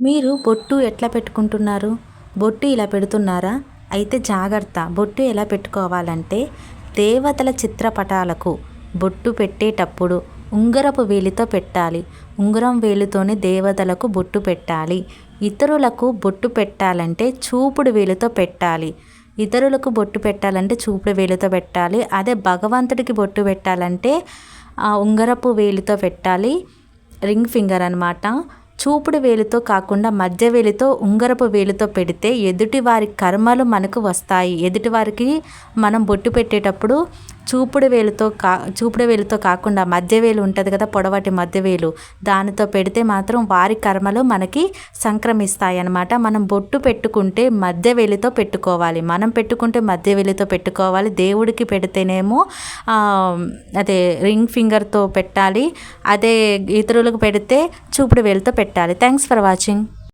మీరు బొట్టు ఎట్లా పెట్టుకుంటున్నారు? బొట్టు ఇలా పెడుతున్నారా? అయితే జాగ్రత్త. బొట్టు ఎలా పెట్టుకోవాలంటే దేవతల చిత్రపటాలకు బొట్టు పెట్టేటప్పుడు ఉంగరపు వేలితో పెట్టాలి. ఉంగరం వేలుతోనే దేవతలకు బొట్టు పెట్టాలి. ఇతరులకు బొట్టు పెట్టాలంటే చూపుడు వేలుతో పెట్టాలి. ఇతరులకు బొట్టు పెట్టాలంటే చూపుడు వేలుతో పెట్టాలి. అదే భగవంతుడికి బొట్టు పెట్టాలంటే ఆ ఉంగరపు వేలితో పెట్టాలి. రింగ్ ఫింగర్ అనమాట చూపుడు వేలితో కాకుండా మధ్య వేలితో ఉంగరపు వేలితో పెడితే ఎదుటివారి కర్మలు మనకు వస్తాయి. ఎదుటివారికి మనం బొట్టు పెట్టేటప్పుడు చూపుడు వేలుతో కా చూపుడు వేలుతో కాకుండా మధ్య వేలు ఉంటుంది కదా పొడవాటి మధ్య వేలు. దానితో పెడితే మాత్రం వారి కర్మలు మనకి సంక్రమిస్తాయి అన్నమాట మనం బొట్టు పెట్టుకుంటే మధ్య వేలితో పెట్టుకోవాలి. మనం పెట్టుకుంటే మధ్య వేలితో పెట్టుకోవాలి. దేవుడికి పెడితేనేమో అదే రింగ్ ఫింగర్తో పెట్టాలి. అదే ఇతరులకు పెడితే చూపుడు వేలుతో పెట్టాలి. Thanks for watching